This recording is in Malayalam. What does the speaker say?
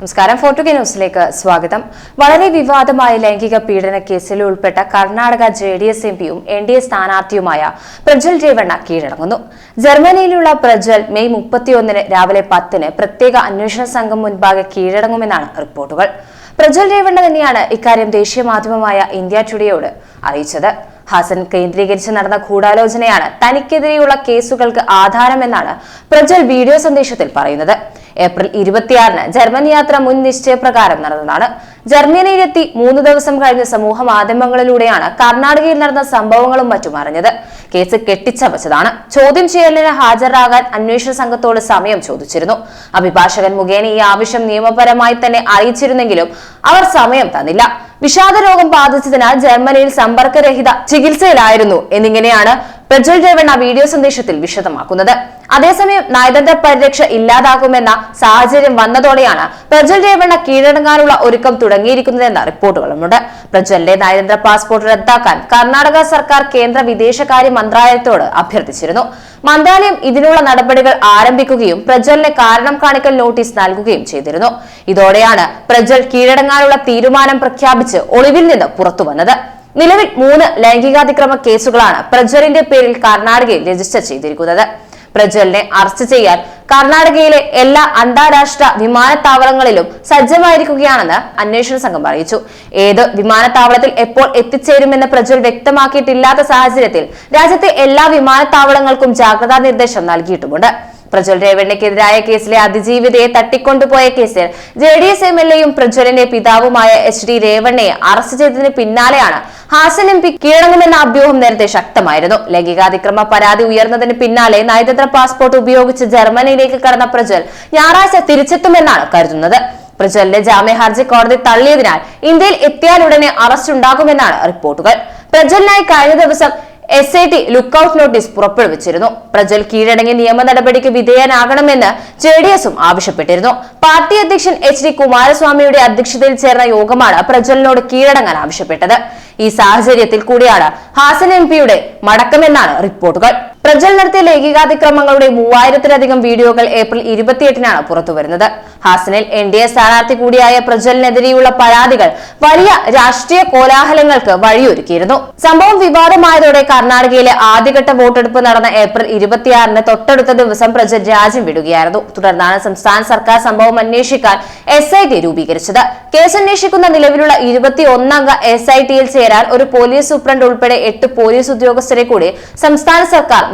നമസ്കാരം. ഫോർട്ടുഗേ ന്യൂസിലേക്ക് സ്വാഗതം. വളരെ വിവാദമായ ലൈംഗിക പീഡന കേസിൽ ഉൾപ്പെട്ട Karnataka J D S M പിയും എൻ ഡി എ സ്ഥാനാർത്ഥിയുമായ പ്രജ്വൽ രേവണ്ണ കീഴടങ്ങുന്നു. ജർമ്മനിയിലുള്ള പ്രജ്വൽ മെയ് മുപ്പത്തിയൊന്നിന് രാവിലെ പത്തിന് പ്രത്യേക അന്വേഷണ സംഘം മുൻപാകെ കീഴടങ്ങുമെന്നാണ് റിപ്പോർട്ടുകൾ. പ്രജ്വൽ രേവണ്ണ തന്നെയാണ് ഇക്കാര്യം ദേശീയ മാധ്യമമായ ഇന്ത്യ ടുഡേയോട് അറിയിച്ചത്. ഹസൻ കേന്ദ്രീകരിച്ച് നടന്ന ഗൂഢാലോചനയാണ് തനിക്കെതിരെയുള്ള കേസുകൾക്ക് ആധാരമെന്നാണ് പ്രജ്വൽ വീഡിയോ സന്ദേശത്തിൽ പറയുന്നത്. ഏപ്രിൽ ഇരുപത്തിയാറിന് ജർമ്മനി യാത്ര മുൻ നിശ്ചയപ്രകാരം നടന്നതാണ്. ജർമ്മനിയിലെത്തി മൂന്ന് ദിവസം കഴിഞ്ഞ സമൂഹ മാധ്യമങ്ങളിലൂടെയാണ് കർണാടകയിൽ നടന്ന സംഭവങ്ങളും മറ്റും അറിഞ്ഞത്. കേസ് കെട്ടിച്ചമച്ചതാണ്. ചോദ്യം ചെയ്യലിന് ഹാജരാകാൻ അന്വേഷണ സംഘത്തോട് സമയം ചോദിച്ചിരുന്നു. അഭിഭാഷകൻ മുഖേന ഈ ആവശ്യം നിയമപരമായി തന്നെ അറിയിച്ചിരുന്നെങ്കിലും അവർ സമയം തന്നില്ല. വിഷാദ രോഗം ബാധിച്ചതിനാൽ ജർമ്മനിയിൽ സമ്പർക്കരഹിത ചികിത്സയിലായിരുന്നു എന്നിങ്ങനെയാണ് പ്രജ്വൽ രേവണ്ണ വീഡിയോ സന്ദേശത്തിൽ വിശദമാക്കുന്നത്. അതേസമയം നയതന്ത്ര പരിരക്ഷ ഇല്ലാതാകുമെന്ന സാഹചര്യം വന്നതോടെയാണ് പ്രജ്വൽ രേവണ്ണ കീഴടങ്ങാനുള്ള ഒരുക്കം തുടങ്ങിയിരിക്കുന്നതെന്ന റിപ്പോർട്ടുകളുമുണ്ട്. പ്രജ്വലിന്റെ നയതന്ത്ര പാസ്പോർട്ട് റദ്ദാക്കാൻ കർണാടക സർക്കാർ കേന്ദ്ര വിദേശകാര്യ മന്ത്രാലയത്തോട് അഭ്യർത്ഥിച്ചിരുന്നു. മന്ത്രാലയം ഇതിനുള്ള നടപടികൾ ആരംഭിക്കുകയും പ്രജ്വലിന് കാരണം കാണിക്കൽ നോട്ടീസ് നൽകുകയും ചെയ്തിരുന്നു. ഇതോടെയാണ് പ്രജ്വൽ കീഴടങ്ങാനുള്ള തീരുമാനം പ്രഖ്യാപിച്ച് ഒളിവിൽ നിന്ന് പുറത്തുവന്നത്. നിലവിൽ മൂന്ന് ലൈംഗികാതിക്രമ കേസുകളാണ് പ്രജ്വലിന്റെ പേരിൽ കർണാടകയിൽ രജിസ്റ്റർ ചെയ്തിരിക്കുന്നത്. പ്രജ്വലിനെ അറസ്റ്റ് ചെയ്യാൻ കർണാടകയിലെ എല്ലാ അന്താരാഷ്ട്ര വിമാനത്താവളങ്ങളിലും സജ്ജമായിരിക്കുകയാണെന്ന് അന്വേഷണ സംഘം അറിയിച്ചു. ഏത് വിമാനത്താവളത്തിൽ എപ്പോൾ എത്തിച്ചേരുമെന്ന് പ്രജ്വൽ വ്യക്തമാക്കിയിട്ടില്ലാത്ത സാഹചര്യത്തിൽ രാജ്യത്തെ എല്ലാ വിമാനത്താവളങ്ങൾക്കും ജാഗ്രതാ നിർദ്ദേശം നൽകിയിട്ടുമുണ്ട്. പ്രജ്വൽ രേവണ്ണയ്ക്കെതിരായ കേസിലെ അതിജീവിതയെ തട്ടിക്കൊണ്ടുപോയ കേസിൽ J D S M L എയും പ്രജ്വലിന്റെ പിതാവുമായ എച്ച് ഡി രേവണ്ണയെ അറസ്റ്റ് ചെയ്തതിന് പിന്നാലെയാണ് ഹാസൻ എം പി കീഴടങ്ങുമെന്ന അഭ്യൂഹം നേരത്തെ ശക്തമായിരുന്നു. ലൈംഗികാതിക്രമ പരാതി ഉയർന്നതിന് പിന്നാലെ നയതന്ത്ര പാസ്പോർട്ട് ഉപയോഗിച്ച് ജർമ്മനിയിലേക്ക് കടന്ന പ്രജ്വൽ ഞായറാഴ്ച തിരിച്ചെത്തുമെന്നാണ് കരുതുന്നത്. പ്രജ്വലിന്റെ ജാമ്യ ഹർജി കോടതി തള്ളിയതിനാൽ ഇന്ത്യയിൽ എത്തിയാലുടനെ അറസ്റ്റ് ഉണ്ടാകുമെന്നാണ് റിപ്പോർട്ടുകൾ. പ്രജ്വലിനായി കഴിഞ്ഞ ദിവസം S I T lookout notice പുറപ്പെടുവിച്ചിരുന്നു. പ്രജൽ കീഴടങ്ങി നിയമ നടപടിക്ക് വിധേയനാകണമെന്ന് ജെ ഡി എസും ആവശ്യപ്പെട്ടിരുന്നു. പാർട്ടി അധ്യക്ഷൻ എച്ച് ഡി കുമാരസ്വാമിയുടെ അധ്യക്ഷതയിൽ ചേർന്ന യോഗമാണ് പ്രജലിനോട് കീഴടങ്ങാൻ ആവശ്യപ്പെട്ടത്. ഈ സാഹചര്യത്തിൽ കൂടിയാണ് ഹാസൻ എം പിയുടെ മടക്കമെന്നാണ് റിപ്പോർട്ടുകൾ. പ്രജ്വൽ നടത്തിയ ലൈംഗികാതിക്രമങ്ങളുടെ മൂവായിരത്തിലധികം വീഡിയോകൾ ഏപ്രിൽ ഇരുപത്തിയെട്ടിനാണ് പുറത്തുവരുന്നത്. ഹാസനിൽ എൻ ഡി എ സ്ഥാനാർത്ഥി കൂടിയായ പ്രജലിനെതിരെയുള്ള പരാതികൾ വലിയ രാഷ്ട്രീയ കോലാഹലങ്ങൾക്ക് വഴിയൊരുക്കിയിരുന്നു. സംഭവം വിവാദമായതോടെ കർണാടകയിലെ ആദ്യഘട്ട വോട്ടെടുപ്പ് നടന്ന ഏപ്രിൽ ഇരുപത്തിയാറിന് തൊട്ടടുത്ത ദിവസം പ്രജ്വൽ രാജ്യം വിടുകയായിരുന്നു. തുടർന്നാണ് സംസ്ഥാന സർക്കാർ സംഭവം അന്വേഷിക്കാൻ എസ് ഐ ടി രൂപീകരിച്ചത്. കേസ് അന്വേഷിക്കുന്ന നിലവിലുള്ള ഇരുപത്തി ഒന്നംഗ എസ് ഐ ടിയിൽ ചേരാൻ ഒരു പോലീസ് സൂപ്രണ്ട് ഉൾപ്പെടെ എട്ട് പോലീസ് ഉദ്യോഗസ്ഥരെ കൂടി സംസ്ഥാന സർക്കാർ